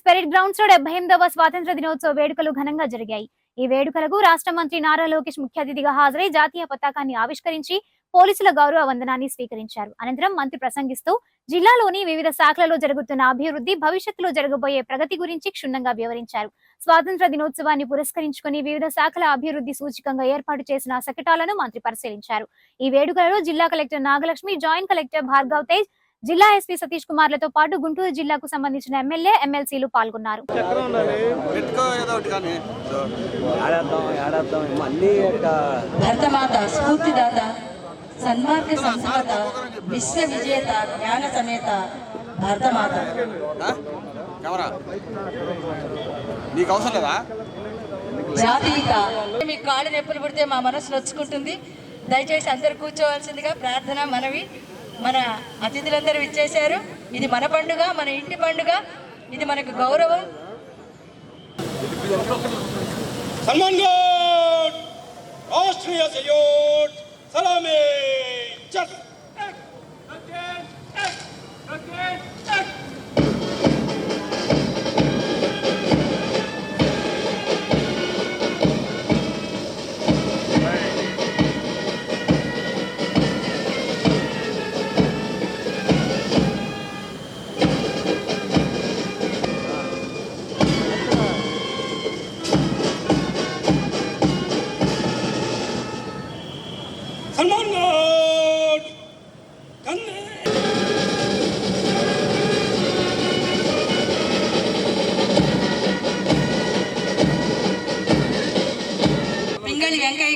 Police parade గ్రౌండ్స్లో డెబ్బై ఎనిమిదవ స్వాతంత్ర దినోత్సవ వేడుకలు ఘనంగా జరిగాయి. ఈ వేడుకలకు రాష్ట్ర మంత్రి నారా లోకేష్ ముఖ్య అతిథిగా హాజరై జాతీయ పతాకాన్ని ఆవిష్కరించి పోలీసుల గౌరవ వందనాన్ని స్వీకరించారు. అనంతరం మంత్రి ప్రసంగిస్తూ జిల్లాలోని వివిధ శాఖలలో జరుగుతున్న అభివృద్ధి భవిష్యత్తులో జరగబోయే ప్రగతి గురించి క్షుణ్ణంగా వివరించారు. స్వాతంత్ర దినోత్సవాన్ని పురస్కరించుకుని వివిధ శాఖల అభివృద్ధి సూచికంగా ఏర్పాటు చేసిన శకటాలను మంత్రి పరిశీలించారు. ఈ వేడుకలలో జిల్లా collector Nagalakshmi joint collector Bhargav Tej జిల్లా ఎస్పీ సతీష్ కుమార్లతో పాటు గుంటూరు జిల్లాకు సంబంధించిన ఎమ్మెల్యే ఎమ్మెల్సీలు పాల్గొన్నారు. సన్మార్గ సంస్కృత విశ్వ విజేత జ్ఞాన సమేత భరతమాత. కెమెరా నీకు అవసరం లేదా జాతీయత. మీ కాళ్ళు నొప్పులు పుడితే మా మనసు నొచ్చుకుంటుంది. దయచేసి అందరు కూర్చోవలసిందిగా ప్రార్థన మనవి. మన అతిథులందరూ ఇచ్చేశారు ఇది మన పండుగ మన ఇంటి పండుగ. ఇది మనకు గౌరవం. రాష్ట్రీయ సయోట్ సలామే.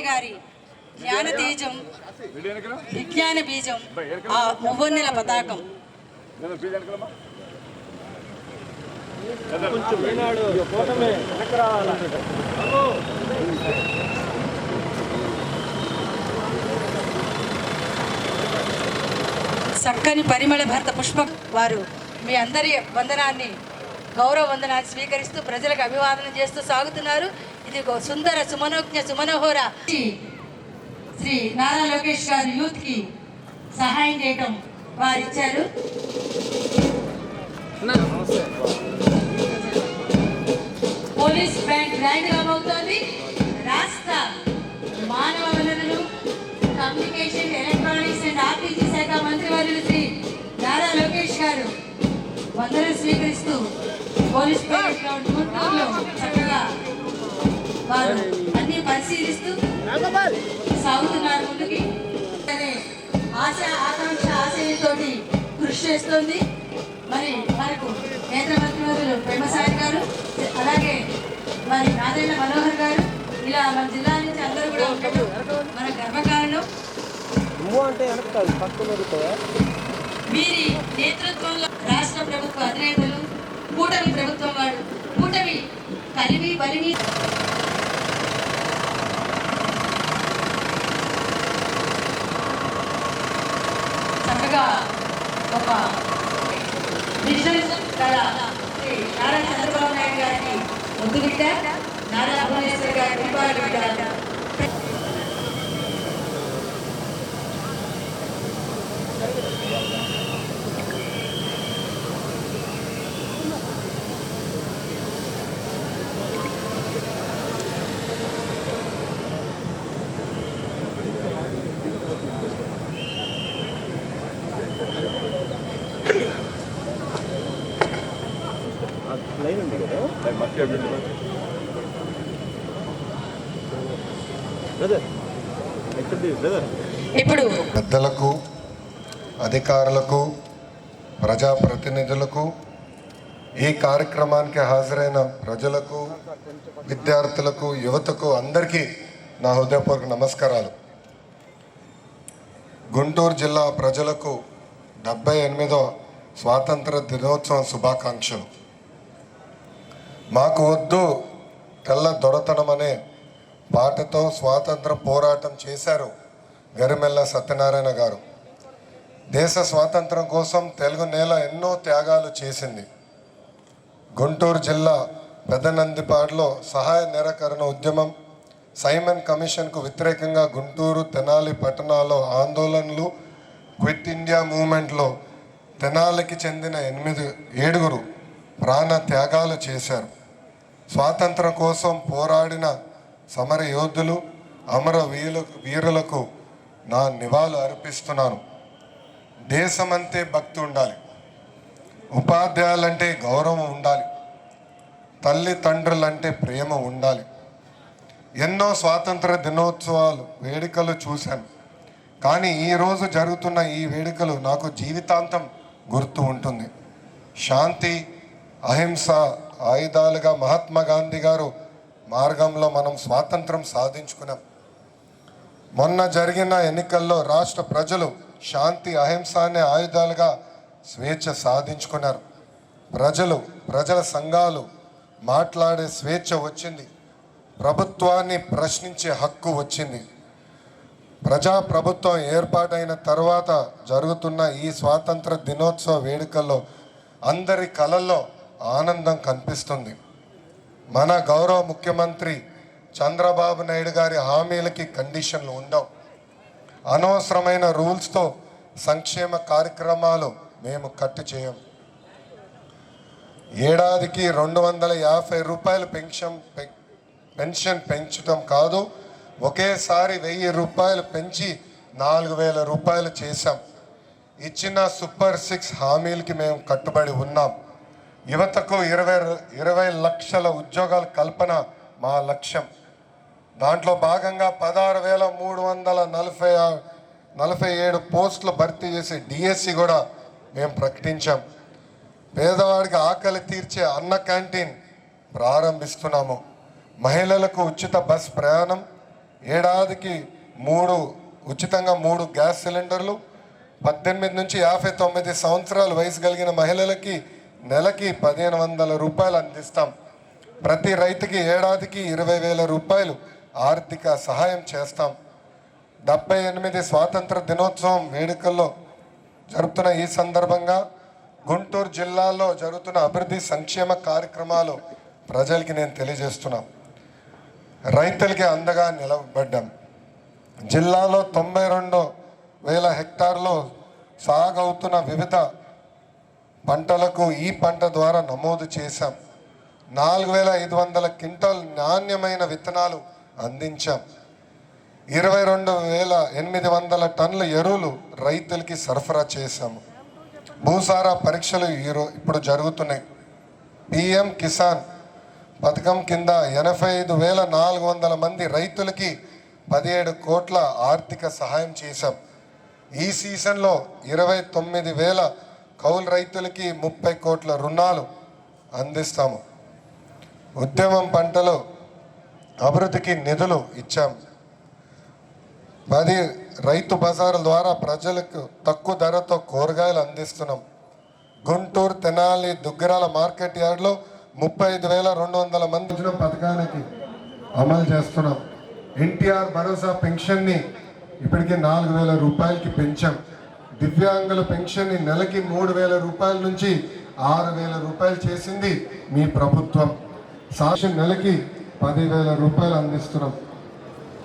గారి జ్ఞాన తేజం విజ్ఞాన బీజం ఆ మువ్వన్నెల పతాకం. చక్కని పరిమళ భర్త పుష్ప వారు మీ అందరి వందనాన్ని గౌరవ వందనాన్ని స్వీకరిస్తూ ప్రజలకు అభివాదనం చేస్తూ సాగుతున్నారు. ఇది ఒక సుందర సుమనోజ్ఞ సుమనోహోర. శ్రీ నారా లోకేష్ గారు యూత్కి సహాయం చేయటం వారు ఇచ్చారు పోలీస్ బ్యాంక్ గ్రాండ్గా అవుతోంది రాష్ట్ర మానవ వనరులు కమ్యూనికేషన్ ఎలక్ట్రానిక్స్ అండ్ ఆర్టీజీ శాఖ మంత్రివర్యులు శ్రీ నారా లోకేష్ గారు వందనం స్వీకరిస్తూ పోలీస్ పరేడ్ గ్రౌండ్ గుంటూరులో చక్కగా వారు అన్ని పరిశీలిస్తూ సాగుతున్నారు ముందుకి. ఆశ ఆకాంక్ష ఆశయంతో కృషి చేస్తోంది. మరి మనకు కేంద్ర మంత్రివర్యులు ప్రేమసాయి గారు అలాగే మరి నాదెళ్ళ మనోహర్ గారు ఇలా మన జిల్లా నుంచి అందరూ కూడా ఉండటం మన గర్వకారణం అంటే పక్కన వీరి నేతృత్వంలో రాష్ట్ర ప్రభుత్వ అధినేతలు కూటమి ప్రభుత్వం వాడు కూటమి కలివి బలిమి చక్కగా ఒక విజనరిజం కళ నారా చంద్రబాబు నాయుడు గారికి ముద్దు బిడ్డ నారా భువనేశ్వర్ గారి దీపావళి బిడ్డ లైన్ ఉంది కదా? బ్రదర్ ఎక్కడ బ్రదర్ ఇప్పుడు పెద్దలకు అధికారులకు ప్రజాప్రతినిధులకు ఈ కార్యక్రమానికి హాజరైన ప్రజలకు విద్యార్థులకు యువతకు అందరికీ నా హృదయపూర్వక నమస్కారాలు. గుంటూరు జిల్లా ప్రజలకు డెబ్బై ఎనిమిదో స్వాతంత్ర దినోత్సవం శుభాకాంక్షలు. మాకు వద్దు తెల్ల దొరతనం అనే పాటతో స్వాతంత్ర పోరాటం చేశారు గరిమెల్ల సత్యనారాయణ గారు. దేశ స్వాతంత్రం కోసం తెలుగు నేల ఎన్నో త్యాగాలు చేసింది. గుంటూరు జిల్లా పెదనందిపాడులో సహాయ నిరాకరణ ఉద్యమం సైమన్ కమిషన్కు వ్యతిరేకంగా గుంటూరు తెనాలి పట్టణాల్లో ఆందోళనలు క్విట్ ఇండియా మూమెంట్లో తెనాలికి చెందిన ఎనిమిది ఏడుగురు ప్రాణ త్యాగాలు చేశారు. స్వాతంత్రం కోసం పోరాడిన సమర యోధులు అమర వీరు వీరులకు నా నివాళులు అర్పిస్తున్నాను. దేశమంతే భక్తి ఉండాలి. ఉపాధ్యాయులంటే గౌరవం ఉండాలి. తల్లిదండ్రులంటే ప్రేమ ఉండాలి. ఎన్నో స్వాతంత్ర దినోత్సవాలు వేడుకలు చూశాను కానీ ఈరోజు జరుగుతున్న ఈ వేడుకలు నాకు జీవితాంతం గుర్తు ఉంటుంది. శాంతి అహింస ఆయుధాలుగా మహాత్మా గాంధీ గారు మార్గంలో మనం స్వాతంత్రం సాధించుకున్నాం. మొన్న జరిగిన ఎన్నికల్లో రాష్ట్ర ప్రజలు శాంతి అహింస అనే ఆయుధాలుగా స్వేచ్ఛ సాధించుకున్నారు. ప్రజలు ప్రజల సంఘాలు మాట్లాడే స్వేచ్ఛ వచ్చింది. ప్రభుత్వాన్ని ప్రశ్నించే హక్కు వచ్చింది. ప్రజా ప్రభుత్వం ఏర్పాటైన తర్వాత జరుగుతున్న ఈ స్వాతంత్ర దినోత్సవ వేడుకల్లో అందరి కళల్లో ఆనందం కనిపిస్తుంది. మన గౌరవ ముఖ్యమంత్రి చంద్రబాబు నాయుడు గారి హామీలకి కండిషన్లు ఉండవు. అనవసరమైన రూల్స్తో సంక్షేమ కార్యక్రమాలు మేము కట్టు చేయం. ఏడాదికి రెండు వందల యాభై రూపాయలు పెన్షన్ పె- పెన్షన్ పెంచడం కాదు ఒకేసారి వెయ్యి రూపాయలు పెంచి నాలుగు వేల రూపాయలు చేశాం. ఇచ్చిన సూపర్ సిక్స్ హామీలకి మేము కట్టుబడి ఉన్నాం. యువతకు ఇరవై ఇరవై లక్షల ఉద్యోగాల కల్పన మా లక్ష్యం. దాంట్లో భాగంగా పదహారు వేల మూడు వందల నలభై నలభై ఏడు పోస్టులు భర్తీ చేసే డిఎస్సి కూడా మేము ప్రకటించాం. పేదవాడికి ఆకలి తీర్చే అన్న క్యాంటీన్ ప్రారంభిస్తున్నాము. మహిళలకు ఉచిత బస్ ప్రయాణం ఏడాదికి మూడు ఉచితంగా మూడు గ్యాస్ సిలిండర్లు పద్దెనిమిది నుంచి యాభై తొమ్మిది సంవత్సరాలు వయసు కలిగిన మహిళలకి నెలకి పదిహేను వందల రూపాయలు అందిస్తాం. ప్రతి రైతుకి ఏడాదికి ఇరవై వేల రూపాయలు ఆర్థిక సహాయం చేస్తాం. డెబ్బై ఎనిమిది స్వాతంత్ర దినోత్సవం వేడుకల్లో జరుపుతున్న ఈ సందర్భంగా గుంటూరు జిల్లాలో జరుగుతున్న అభివృద్ధి సంక్షేమ కార్యక్రమాలు ప్రజలకి నేను తెలియజేస్తున్నాం. రైతులకి అందగా నిలబడ్డాం. జిల్లాలో తొంభై రెండు వేల హెక్టార్లో సాగవుతున్న వివిధ పంటలకు ఈ పంట ద్వారా నమోదు చేశాం. నాలుగు వేల ఐదు వందల క్వింటాల్ నాణ్యమైన విత్తనాలు అందించాం. ఇరవై రెండు వేల ఎనిమిది వందల టన్నుల ఎరువులు రైతులకి సరఫరా చేశాము. భూసార పరీక్షలు ఈరో ఇప్పుడు జరుగుతున్నాయి. పిఎం కిసాన్ పథకం కింద ఎనభై ఐదు వేల నాలుగు వందల మంది రైతులకి పదిహేడు కోట్ల ఆర్థిక సహాయం చేశాం. ఈ సీజన్లో ఇరవై తొమ్మిది వేల కౌలు రైతులకి ముప్పై కోట్ల రుణాలు అందిస్తాము. ఉద్యమం పంటలు అభివృద్ధికి నిధులు ఇచ్చాము పది రైతు బజారుల ద్వారా ప్రజలకు తక్కువ ధరతో కూరగాయలు అందిస్తున్నాం. గుంటూరు తెనాలి దుగ్గరాల మార్కెట్ యార్డ్లో ముప్పై ఐదు వేల రెండు వందల మంది పథకానికి అమలు చేస్తున్నాం. ఎన్టీఆర్ భరోసా పెన్షన్ని ఇప్పటికి నాలుగు వేల రూపాయలకి పెంచాం. దివ్యాంగుల పెన్షన్ని నెలకి మూడు వేల రూపాయల నుంచి ఆరు వేల రూపాయలు చేసింది మీ ప్రభుత్వం. సాక్షి నెలకి పదివేల రూపాయలు అందిస్తున్నాం.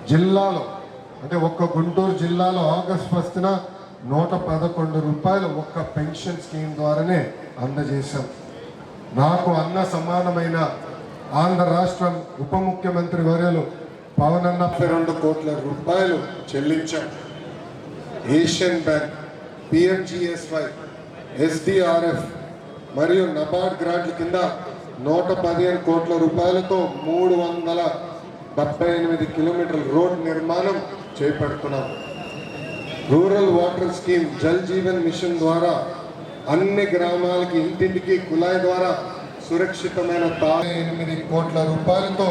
జిల్లాలో అంటే ఒక్క గుంటూరు జిల్లాలో ఆగస్ట్ ఫస్ట్న నూట పదకొండు రూపాయలు ఒక్క పెన్షన్ స్కీమ్ ద్వారానే అందజేశాం. నాకు అన్న సమానమైన ఆంధ్ర రాష్ట్రం ఉప ముఖ్యమంత్రి వర్యలు పవన్ అన్న రెండు కోట్ల రూపాయలు చెల్లించాం. ఏషియన్ బ్యాంక్ పిఎంజిఎస్వై ఎస్డిఆర్ఎఫ్ మరియు నబార్డ్ గ్రాంట్ల కింద నూట పదిహేను కోట్ల రూపాయలతో మూడు వందల డెబ్బై ఎనిమిది కిలోమీటర్ల రోడ్ నిర్మాణం చేపడుతున్నాం. Rural water scheme Jal Jeevan mission ద్వారా అన్ని గ్రామాలకి ఇంటింటికి కుళాయి ద్వారా సురక్షితమైన తా ఎనిమిది కోట్ల రూపాయలతో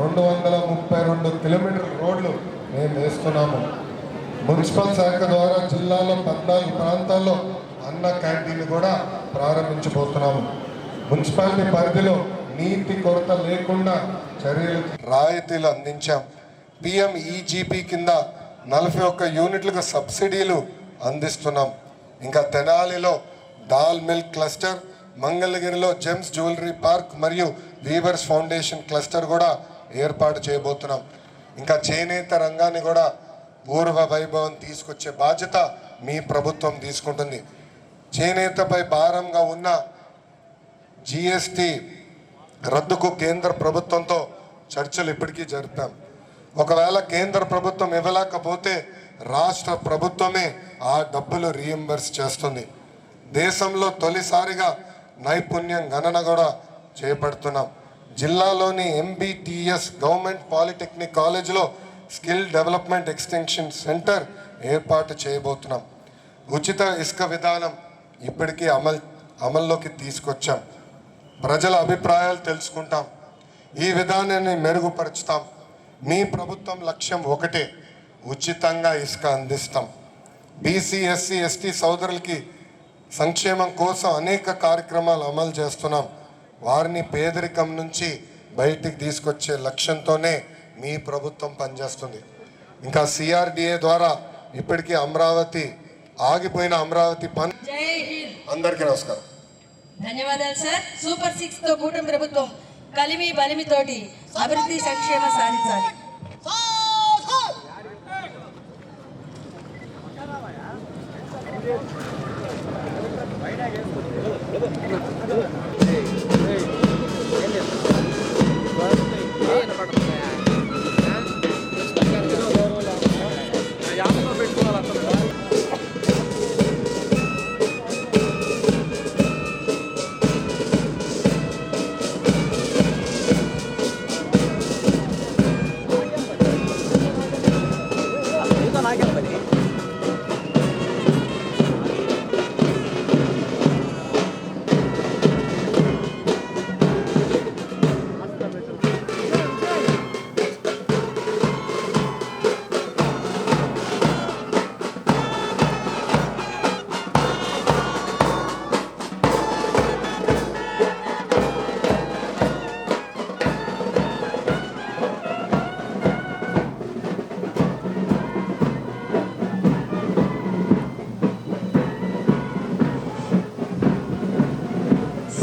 రెండు వందల ముప్పై రెండు కిలోమీటర్ల రోడ్లు మేము వేస్తున్నాము. మున్సిపల్ శాఖ ద్వారా జిల్లాలో పద్నాలుగు ప్రాంతాల్లో అన్న క్యాంటీన్లు కూడా ప్రారంభించబోతున్నాము. మున్సిపాలిటీ పరిధిలో నీటి కొరత లేకుండా చర్యలు రాయితీలు అందించాం. పిఎం ఈజీపీ కింద నలభై ఒక్క యూనిట్లకు సబ్సిడీలు అందిస్తున్నాం. ఇంకా తెనాలిలో దాల్ మిల్క్ క్లస్టర్ మంగళగిరిలో జెమ్స్ జ్యువెలరీ పార్క్ మరియు వీవర్స్ ఫౌండేషన్ క్లస్టర్ కూడా ఏర్పాటు చేయబోతున్నాం. ఇంకా చేనేత రంగాన్ని కూడా పూర్వ వైభవం తీసుకొచ్చే బాధ్యత మీ ప్రభుత్వం తీసుకుంటుంది. చేనేతపై భారంగా ఉన్న జిఎస్టి రద్దుకు కేంద్ర ప్రభుత్వంతో చర్చలు ఇప్పటికీ జరుపుతాం. ఒకవేళ కేంద్ర ప్రభుత్వం ఇవ్వలేకపోతే రాష్ట్ర ప్రభుత్వమే ఆ డబ్బులు రీఎంబర్స్ చేస్తుంది. దేశంలో తొలిసారిగా నైపుణ్యం గణన కూడా చేపడుతున్నాం. జిల్లాలోని ఎంబీటీఎస్ గవర్నమెంట్ పాలిటెక్నిక్ కాలేజీలో స్కిల్ డెవలప్మెంట్ ఎక్స్టెన్షన్ సెంటర్ ఏర్పాటు చేయబోతున్నాం. ఉచిత ఇసుక విధానం ఇప్పటికీ అమల్ అమల్లోకి తీసుకొచ్చాం. ప్రజల అభిప్రాయాలు తెలుసుకుంటాం. ఈ విధానాన్ని మెరుగుపరుచుతాం. మీ ప్రభుత్వం లక్ష్యం ఒకటే ఉచితంగా ఇసుక అందిస్తాం. బీసీ ఎస్సీ ఎస్టీ సోదరులకి సంక్షేమం కోసం అనేక కార్యక్రమాలు అమలు చేస్తున్నాం. వారిని పేదరికం నుంచి బయటికి తీసుకొచ్చే లక్ష్యంతోనే మీ ప్రభుత్వం పనిచేస్తుంది. ఇంకా సిఆర్డిఏ ద్వారా ఇప్పటికీ అమరావతి ఆగిపోయిన అమరావతి పని జై హింద్. అందరికీ నమస్కారం. ధన్యవాదాలు సార్. సూపర్ సిక్స్తో కూటమి ప్రభుత్వం కలిమి బలిమితోటి అభివృద్ధి సంక్షేమం సాధించాలి.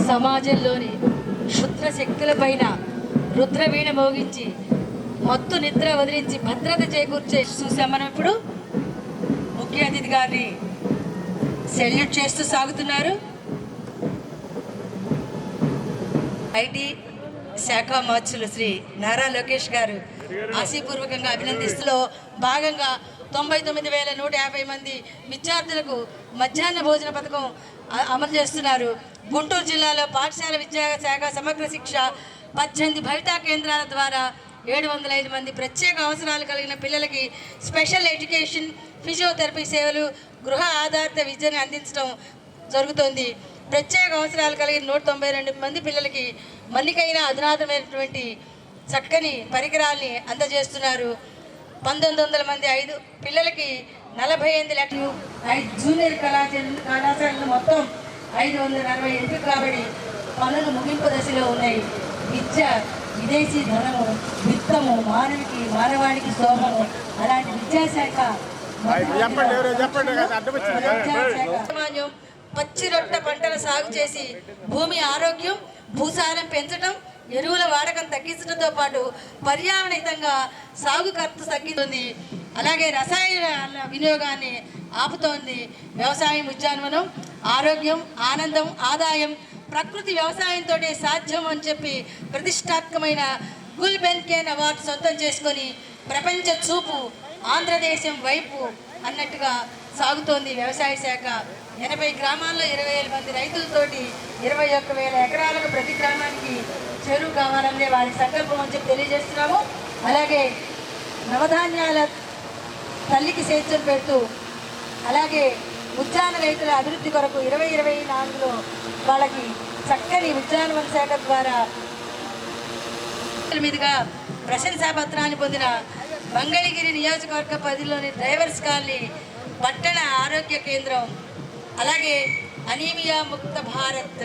సమాజంలోని క్షుద్ర శక్తులపైన రుద్రవీణ మోగించి మత్తు నిద్ర వదిలించి భద్రత చేకూర్చే చూసాం మనం ఇప్పుడు? ముఖ్య అతిథి గారిని సెల్యూట్ చేస్తూ సాగుతున్నారు. ఐటీ శాఖ మార్చులు శ్రీ నారా లోకేష్ గారు ఆశీపూర్వకంగా అభినందిస్తులో భాగంగా తొంభై తొమ్మిది వేల నూట యాభై మంది విద్యార్థులకు మధ్యాహ్న భోజన పథకం అమలు చేస్తున్నారు. గుంటూరు జిల్లాలో పాఠశాల విద్యా శాఖ సమగ్ర శిక్ష పద్దెనిమిది బయటా కేంద్రాల ద్వారా ఏడు వందల ఐదు మంది ప్రత్యేక అవసరాలు కలిగిన పిల్లలకి స్పెషల్ ఎడ్యుకేషన్ ఫిజియోథెరపీ సేవలు గృహ ఆధారిత విద్యను అందించడం జరుగుతోంది. ప్రత్యేక అవసరాలు కలిగిన నూట తొంభై రెండు మంది పిల్లలకి మన్నికైన అధునాతమైనటువంటి చక్కని పరికరాల్ని అందజేస్తున్నారు. పంతొమ్మిది వందల మంది ఐదు పిల్లలకి నలభై ఎనిమిది లక్షలు. ఐదు జూనియర్ కళాశాల కళాశాలలు మొత్తం ఐదు వందల అరవై ఎంపిక కాబట్టి పనులు ముగింపు దశలో ఉన్నాయి. విద్య విదేశీ ధనము విత్తము మానవికి మానవాళికి శోభము అలాంటి విద్యాశాఖ యాజమాన్యం పచ్చి రొట్టె పంటల సాగు చేసి భూమి ఆరోగ్యం భూసారం పెంచడం ఎరువుల వాడకం తగ్గించడంతో పాటు పర్యావరణితంగా సాగు ఖర్చు తగ్గుతుంది. అలాగే రసాయన వినియోగాన్ని ఆపుతోంది వ్యవసాయం ఉద్యానవనం. ఆరోగ్యం ఆనందం ఆదాయం ప్రకృతి వ్యవసాయంతో సాధ్యం అని చెప్పి ప్రతిష్టాత్మకమైన గుల్ బెన్కేన్ అవార్డు సొంతం చేసుకొని ప్రపంచ చూపు ఆంధ్రదేశం వైపు అన్నట్టుగా సాగుతోంది వ్యవసాయ శాఖ. ఎనభై గ్రామాల్లో ఇరవై వేల మంది రైతులతోటి ఇరవై ఒక్క వేల ఎకరాలకు ప్రతి గ్రామానికి చెరువు కావాలనే వారి సంకల్పం అని చెప్పి తెలియజేస్తున్నాము. అలాగే నవధాన్యాల తల్లికి స్వేచ్ఛను పెడుతూ అలాగే ఉద్యాన రైతుల అభివృద్ధి కొరకు ఇరవై ఇరవై నాలుగులో వాళ్ళకి చక్కని ఉద్యానవన శాఖ ద్వారా మీదుగా ప్రశంసా పత్రాన్ని పొందిన మంగళగిరి నియోజకవర్గ పరిధిలోని డ్రైవర్స్ కాలనీ పట్టణ ఆరోగ్య కేంద్రం అలాగే అనీమియా ముక్త భారత్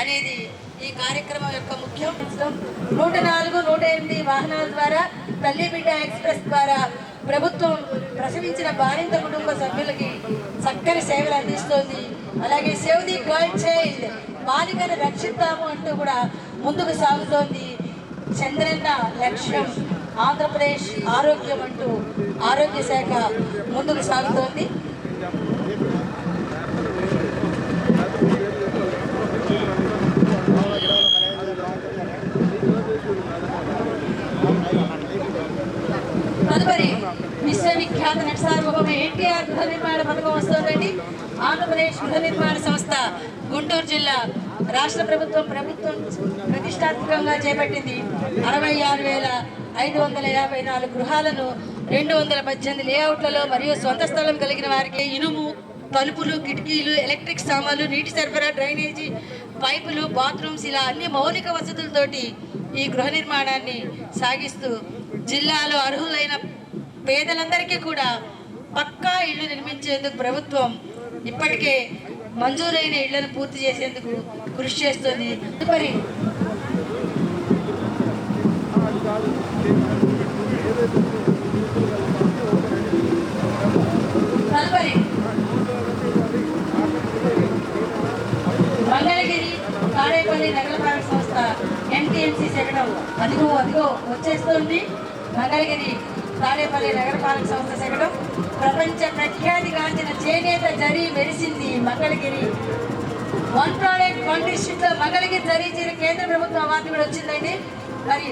అనేది ఈ కార్యక్రమం యొక్క ముఖ్యం నూట నాలుగు నూట ఎనిమిది వాహనాల ద్వారా తల్లి బిడ్డ ఎక్స్ప్రెస్ ద్వారా ప్రభుత్వం ప్రసవించిన బాలింత కుటుంబ సభ్యులకి చక్కని సేవలు అందిస్తోంది. అలాగే సేవ్ ది గర్ల్ చైల్డ్ బాలికను రక్షిస్తాము అంటూ కూడా ముందుకు సాగుతోంది. చంద్రన్న లక్ష్యం ఆంధ్రప్రదేశ్ ఆరోగ్యం అంటూ ఆరోగ్య శాఖ ముందుకు సాగుతోంది. ఖ్యాత నటసార్వభౌమ ఎన్టీఆర్ గృహ నిర్మాణ పథకం వస్తోందండి. ఆంధ్రప్రదేశ్ గృహ నిర్మాణ సంస్థ గుంటూరు జిల్లా రాష్ట్ర ప్రభుత్వం ప్రభుత్వం ప్రతిష్టాత్మకంగా చేపట్టింది. అరవై ఆరు వేల ఐదు వందల యాభై నాలుగు గృహాలను రెండు వందల పద్దెనిమిది లేఅవుట్లలో మరియు సొంత స్థలం కలిగిన వారికి ఇనుము తలుపులు కిటికీలు ఎలక్ట్రిక్ సామాన్లు నీటి సరఫరా డ్రైనేజీ పైపులు బాత్రూమ్స్ ఇలా అన్ని మౌలిక వసతులతోటి ఈ గృహ నిర్మాణాన్ని సాగిస్తూ జిల్లాలో అర్హులైన పేదలందరికీ కూడా పక్కా ఇళ్ళు నిర్మించేందుకు ప్రభుత్వం ఇప్పటికే మంజూరైన ఇళ్ళను పూర్తి చేసేందుకు కృషి చేస్తుంది. తదుపరి తదుపరి మంగళగిరి తాడేపల్లి నగరపాలక సంస్థ ఎన్టీఎంసీ శకటం అదిగో అదిగో వచ్చేస్తుంది. మంగళగిరి తాడేపల్లి నగరపాలక సంస్థ శకటం ప్రపంచ ప్రఖ్యాతిగాంచిన చేనేత జరి మెరిసింది మంగళగిరి. వన్ ప్రోడక్ట్ వన్ డిస్ట్రిక్ట్లో మంగళగిరి జరి చీర కేంద్ర ప్రభుత్వ అవార్డు కూడా వచ్చిందండి. మరి